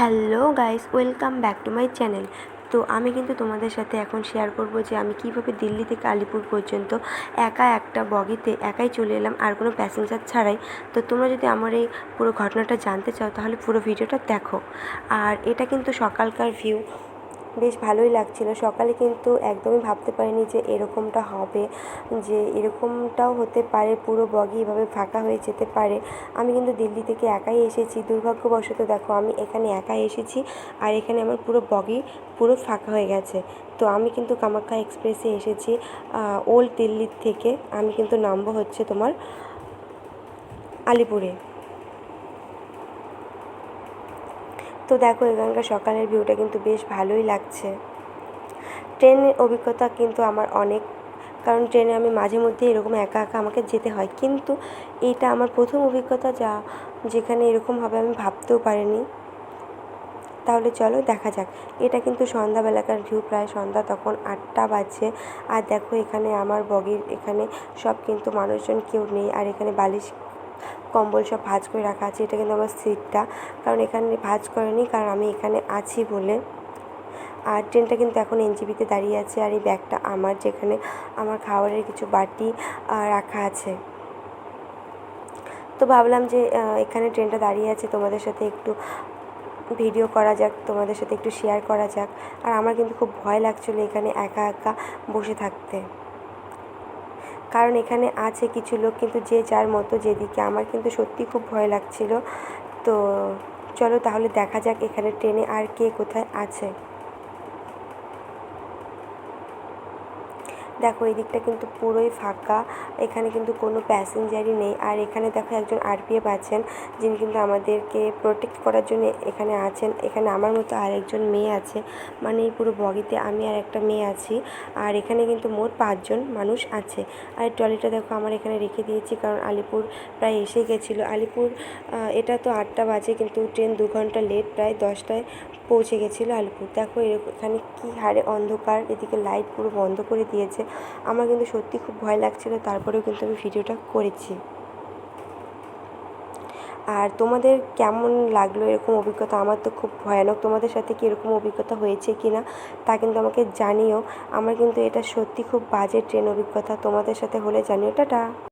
Hello guys, welcome back to my channel. তো আমি কিন্তু তোমাদের সাথে এখন শেয়ার করব যে আমি কীভাবে দিল্লি থেকে আলিপুর পর্যন্ত একা একটা বগিতে একাই চলে এলাম আর কোনো প্যাসেঞ্জার ছাড়াই। তো তোমরা যদি আমার এই পুরো ঘটনাটা জানতে চাও, তাহলে পুরো ভিডিওটা দেখো। আর এটা কিন্তু সকালকার ভিউ বেশ ভালোই লাগছিল। সকালে কিন্তু একদমই ভাবতে পারিনি যে এরকমটা হবে, যে এরকমটাও হতে পারে, পুরো বগি এভাবে ফাঁকা হয়ে যেতে পারে। আমি কিন্তু দিল্লি থেকে একাই এসেছি। দুর্ভাগ্যবশত দেখো, আমি এখানে একাই এসেছি আর এখানে আমার পুরো বগি পুরো ফাঁকা হয়ে গেছে। তো আমি কিন্তু কামাখ্যা এক্সপ্রেসে এসেছি ওল্ড দিল্লির থেকে। আমি কিন্তু নামবো হচ্ছে তোমার আলিপুরে। তো দেখো এখানকার সকালের ভিউটা কিন্তু বেশ ভালোই লাগছে। ট্রেনের অভিজ্ঞতা কিন্তু আমার অনেক, কারণ ট্রেনে আমি মাঝে মধ্যে এরকম একা একা আমাকে যেতে হয়। কিন্তু এটা আমার প্রথম অভিজ্ঞতা যা, যেখানে এরকমভাবে আমি ভাবতেও পারিনি। তাহলে চলো দেখা যাক। এটা কিন্তু সন্ধ্যাবেলাকার ভিউ প্রায় সন্ধ্যা তখন আটটা বাজে আর দেখো, এখানে আমার বগির, এখানে সব কিন্তু মানুষজন কেউ নেই। আর এখানে বালিশ কম্বল সব ভাঁজ করে রাখা আছে। এটা কিন্তু আমার সিটটা। কারণ এখানে ভাঁজ করেনি, কারণ আমি এখানে আছি বলে। আর ট্রেনটা কিন্তু এখন এনজিবিতে দাঁড়িয়ে আছে, আর এই ব্যাগটা আমার, যেখানে আমার খাবারের কিছু বাটি রাখা আছে। তো ভাবলাম যে এখানে ট্রেনটা দাঁড়িয়ে আছে, তোমাদের সাথে একটু ভিডিও করা যাক, তোমাদের সাথে একটু শেয়ার করা যাক। আর আমার কিন্তু খুব ভয় লাগছিল এখানে একা একা বসে থাকতে। কারণ এখানে আছে কিছু লোক কিন্তু যে যার মতো যেদিকে। আমার কিন্তু সত্যি খুব ভয় লাগছিল। তো চলো তাহলে দেখা যাক এখানে ট্রেনে আর কে কোথায় আছে। দেখো, এই দিকটা কিন্তু পুরোই ফাঁকা। এখানে কিন্তু কোনো প্যাসেঞ্জারই নেই। আর এখানে দেখো, একজন আরপিএফ আছেন, যিনি কিন্তু আমাদেরকে প্রোটেক্ট করার জন্য এখানে আছেন। এখানে আমার মতো আরেকজন মেয়ে আছে মানে এই পুরো বগিতে আমি আর একটা মেয়ে আছি। আর এখানে কিন্তু মোট পাঁচজন মানুষ আছে। আর ট্রলিটা দেখো, আমার এখানে রেখে দিয়েছি, কারণ আলিপুর প্রায় এসে গেছিল। আলিপুর এটা তো আটটা বাজে, কিন্তু ট্রেন দু ঘণ্টা লেট প্রায় দশটায় পৌঁছে গেছিল আলিপুর। দেখো এখানে কী হারে অন্ধকার, এদিকে লাইট পুরো বন্ধ করে দিয়েছে। আমার কিন্তু সত্যি খুব ভয় লাগছিল, তারপরেও কিন্তু আমি ভিডিওটা করেছি। আর তোমাদের কেমন লাগল এরকম অভিজ্ঞতা? আমার তো খুব ভয়ানক। তোমাদের সাথে কি এরকম অভিজ্ঞতা হয়েছে কি না তা কিন্তু আমাকে জানিও। আমার কিন্তু এটা সত্যি খুব বাজে ট্রেন অভিজ্ঞতা। তোমাদের সাথে হলে জানিও। টাটা!